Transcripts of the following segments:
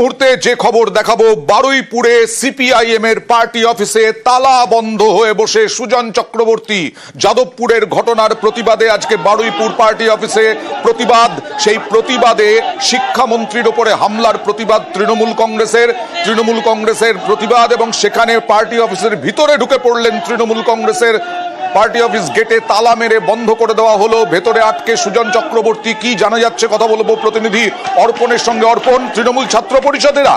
মুহূর্তে যে খবর দেখাবো, বারুইপুরে সিপিআইএম এর পার্টি অফিসে তালা বন্ধ হয়ে বসে সুজন চক্রবর্তী। যাদবপুরের ঘটনার প্রতিবাদে আজকে বারুইপুর পার্টি অফিসে প্রতিবাদ। সেই প্রতিবাদে শিক্ষামন্ত্রীর ওপরে হামলার প্রতিবাদ তৃণমূল কংগ্রেসের। তৃণমূল কংগ্রেসের প্রতিবাদ এবং সেখানে পার্টি অফিসের ভিতরে ঢুকে পড়লেন তৃণমূল কংগ্রেসের পার্টি অফিস গেটে তালা মেরে বন্ধ করে দেওয়া হলো। ভেতরে আটকে সুজন চক্রবর্তী, কি জানা যাচ্ছে? কথা বলব প্রতিনিধি অর্পণের সঙ্গে। অর্পণ, তৃণমূল ছাত্র পরিষদেরা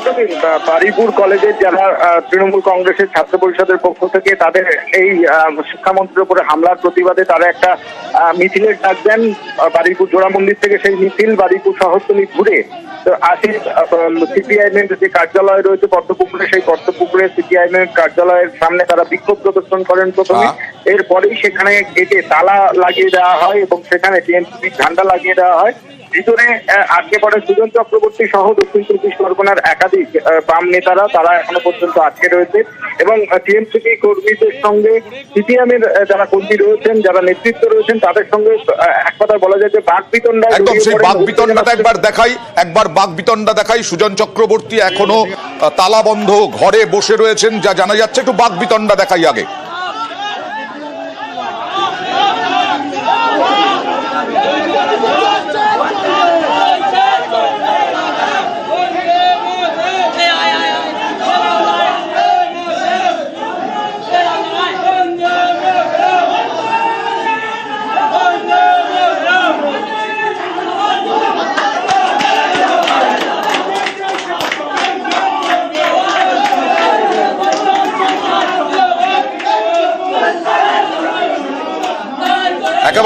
একদমই বা- বারুইপুর কলেজের যারা তৃণমূল কংগ্রেসের ছাত্র পরিষদের পক্ষ থেকে তাদের এই শিক্ষামন্ত্রীর উপরে হামলার প্রতিবাদে তারা একটা মিছিলের ডাক দেন আহ, বারুইপুর জোড়া মন্দির থেকে সেই মিছিল বারুইপুর শহরতলি ঘুরে। তো আসে সিপিআইএম এর যে কার্যালয় রয়েছে পদ্মপুকুরে সেই পদ্মপুকুরে সিপিআইএম এর কার্যালয়ের সামনে তারা বিক্ষোভ প্রদর্শন করেন প্রথমে। এরপরেই সেখানে গেটে তালা লাগিয়ে দেওয়া হয় এবং সেখানে টিএমসি ঝান্ডা লাগিয়ে দেওয়া হয়। ভিতরে আটকে পড়ে সুজন চক্রবর্তী সহ দক্ষিণ চব্বিশ পরগনার একাধিক বাম নেতারা তারা এখনও পর্যন্ত আটকে রয়েছে এবং টিএমসিপি কর্মীদের সঙ্গে সিপিএম এর যারা কর্মী রয়েছেন যারা নেতৃত্ব রয়েছেন তাদের সঙ্গে এক কথায় বলা যায় যে বাক বিতণ্ডায় একদম সেই বাঘ বিতণ্ডাটা একবার দেখাই একবার বাঘ বিতণ্ডা দেখাই সুজন চক্রবর্তী এখনও তালাবন্ধ ঘরে বসে রয়েছেন যা জানা যাচ্ছে একটু বাঘ বিতণ্ডা দেখাই আগে।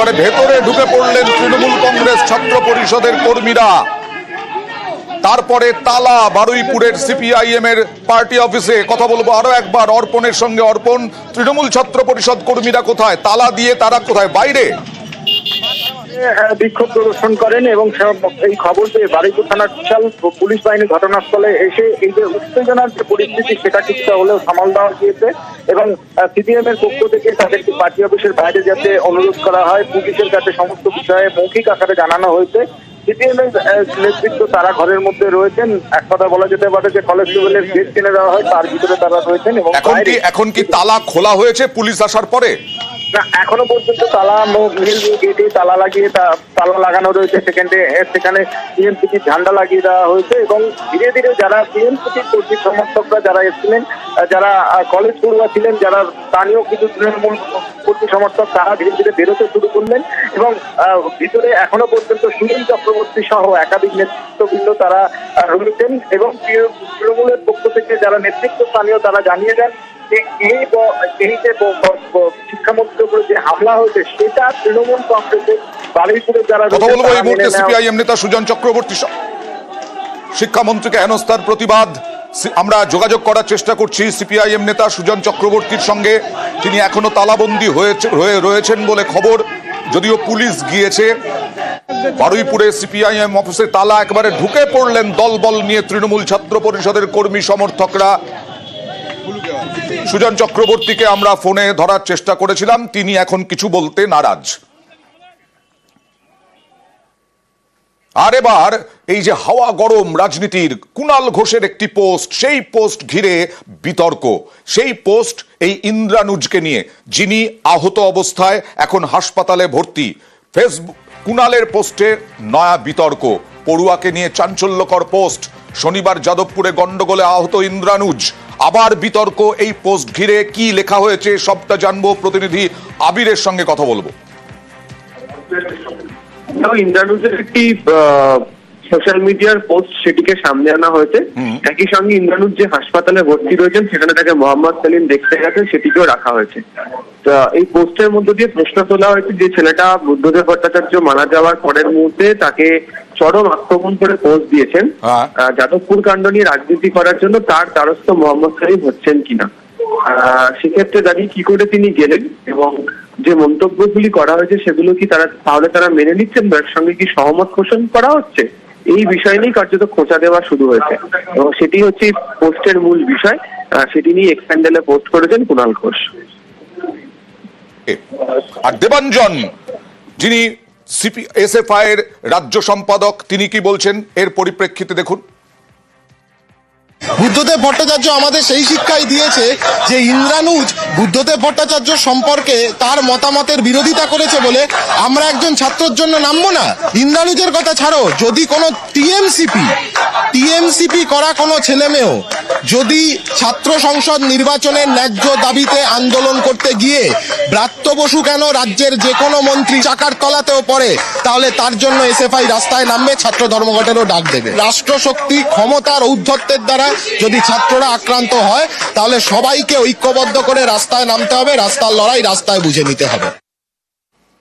একেবারে ভেতরে ঢুকে পড়লেন তৃণমূল কংগ্রেস ছাত্র পরিষদের কর্মীরা। তারপরে তালা বারুইপুরের সিপিআইএম এর পার্টি অফিসে কথা বলব আরও একবার, অর্পণের সঙ্গে অর্পণ। তৃণমূল ছাত্র পরিষদ কর্মীরা কোথায়? তালা দিয়ে তারা কোথায়? বাইরে। বিক্ষোভ প্রদর্শন করেন এবং এই খবর পেয়ে বারুইপুর থানার বিশাল পুলিশ বাহিনী ঘটনাস্থলে এসে এই যে উত্তেজনার যে পরিস্থিতি সেটা কিছুটা হলেও সামাল দেওয়া গিয়েছে এবং সিপিএম এর পক্ষ থেকে তাদেরকে পার্টি অফিসের বাইরে যাতে অনুরোধ করা হয়। পুলিশের কাছে সমস্ত বিষয়ে মৌখিক আকারে জানানো হয়েছে। সিপিএম এর নেতৃত্ব তারা ঘরের মধ্যে রয়েছেন। এক কথা বলা যেতে পারে যে কলেজ লেভেলের গেট কিনে দেওয়া হয় তার ভিতরে তারা রয়েছেন এবং এখন কি এখন কি তালা খোলা হয়েছে পুলিশ আসার পরে? এখনও পর্যন্ত তালা মিল গেটে তালা লাগিয়ে তালা লাগানো রয়েছে। সেখানে সেখানে টিএমসিপির ঝান্ডা লাগিয়ে দেওয়া হয়েছে এবং ধীরে ধীরে যারা টিএমসিপির কর্মী সমর্থকরা যারা এসেছিলেন যারা কলেজ পড়ুয়া ছিলেন, যারা স্থানীয় কিছু তৃণমূল কর্মী সমর্থক, তারা ধীরে ধীরে বেরোতে শুরু করলেন এবং ভিতরে এখনও পর্যন্ত সুনীল চক্রবর্তী সহ একাধিক নেতৃত্ববৃন্দ তারা রয়েছেন এবং তৃণমূলের পক্ষ থেকে যারা নেতৃত্ব স্থানীয় তারা জানিয়ে দেন যে এই শিক্ষামন্ত্রীর উপরে যে হামলা হয়েছে সেটা তৃণমূল কংগ্রেসের যারা কথা বলব এই মুহূর্তে সিপিআইএম নেতা সুজন চক্রবর্তী শিক্ষামন্ত্রীকে হেনস্থার প্রতিবাদ। আমরা যোগাযোগ করার চেষ্টা করছি সিপিআইএম নেতা সুজন চক্রবর্তীর সঙ্গে। তিনি এখনও তালাবন্দী হয়েছে হয়ে রয়েছেন বলে খবর যদিও পুলিশ গিয়েছে। বারুইপুরে সিপিআইএম অফিসে তালা একবারে ঢুকে পড়লেন দলবল নিয়ে তৃণমূল ছাত্র পরিষদের কর্মী সমর্থকরা। সুজন চক্রবর্তীকে আমরা ফোনে ধরার চেষ্টা করেছিলাম, তিনি এখন কিছু বলতে নারাজ। আর এবার এই যে হাওয়া গরম রাজনীতির কুণাল ঘোষের একটি পোস্ট, সেই পোস্ট ঘিরে বিতর্ক। সেই পোস্ট এই ইন্দ্রানুজকে নিয়ে, যিনি আহত অবস্থায় এখন হাসপাতালে ভর্তি। ফেসবুক, কুণালের পোস্টে নয়া বিতর্ক। পড়ুয়াকে নিয়ে চাঞ্চল্যকর পোস্ট। শনিবার যাদবপুরে গন্ডগোলে আহত ইন্দ্রানুজ। আবার বিতর্ক এই পোস্ট ঘিরে কি লেখা হয়েছে সবটা জানব। প্রতিনিধি আবিরের সঙ্গে কথা বলব। ইন্দ্রানুজের একটি সোশ্যাল মিডিয়ার পোস্ট সেটিকে সামনে আনা হয়েছে। একই সঙ্গে ইন্দ্রানুজ যে হাসপাতালে ভর্তি রয়েছেন সেখানে তাকে মোহাম্মদ সেলিম দেখতে গেছেন সেটিকেও রাখা হয়েছে। তা এই পোস্টের মধ্য দিয়ে প্রশ্ন তোলা হয়েছে যে ছেলেটা বুদ্ধদেব ভট্টাচার্য মারা যাওয়ার পরের মুহূর্তে তাকে চরম আক্রমণ করে পোস্ট দিয়েছেন। হ্যাঁ। যাদবপুর কাণ্ড নিয়ে রাজনীতি করার জন্য তার দ্বারস্থ মোহাম্মদ সেলিম হচ্ছেন কিনা। সেক্ষেত্রে দাঁড়িয়ে কি করে তিনি গেলেন এবং যে মন্তব্যগুলি করা হয়েছে সেগুলো কি তারা তাহলে তারা মেনে নিচ্ছেন বা এর সঙ্গে কি সহমত পোষণ করা হচ্ছে? এই বিষয় নিয়েই কার্যত খোঁচা দেওয়া শুরু হয়েছে। এবং সেটি হচ্ছে পোস্টের মূল বিষয়। সেটি নিয়ে এক্সপ্যান্ডেলে পোস্ট করেছেন কুণাল ঘোষ। আর দেবাঞ্জন যিনি সিপি এসএফআই এর রাজ্য সম্পাদক তিনি কি বলছেন? এর পরিপ্রেক্ষিতে দেখুন। বুদ্ধদেব ভট্টাচার্য আমাদের সেই শিক্ষাই দিয়েছে যে ইন্দ্রানুজ বুদ্ধদেব ভট্টাচার্য সম্পর্কে তার মতামতের বিরোধিতা করেছে বলে আমরা একজন ছাত্রর জন্য নামবো না। ইন্দ্রানুজের কথা ছাড়ো, যদি কোনো টিএমসিপি টিএমসিপি করা কোনো ছেলেমেয়েও যদি ছাত্র সংসদ নির্বাচনের ন্যায্য দাবিতে আন্দোলন করতে গিয়ে ব্রাত্য বসু কেন রাজ্যের যে কোনো মন্ত্রী চাকার তলাতেও পড়ে, তাহলে তার জন্য এসএফআই রাস্তায় নামবে, ছাত্র ধর্মঘটেরও ডাক দেবে। রাষ্ট্রশক্তি ক্ষমতার ঔদ্ধত্যের দ্বারা যদি ছাত্ররা আক্রান্ত হয়, তাহলে সবাইকে ঐক্যবদ্ধ করে রাস্তায় নামতে হবে, রাস্তার লড়াই রাস্তায় বুঝে নিতে হবে।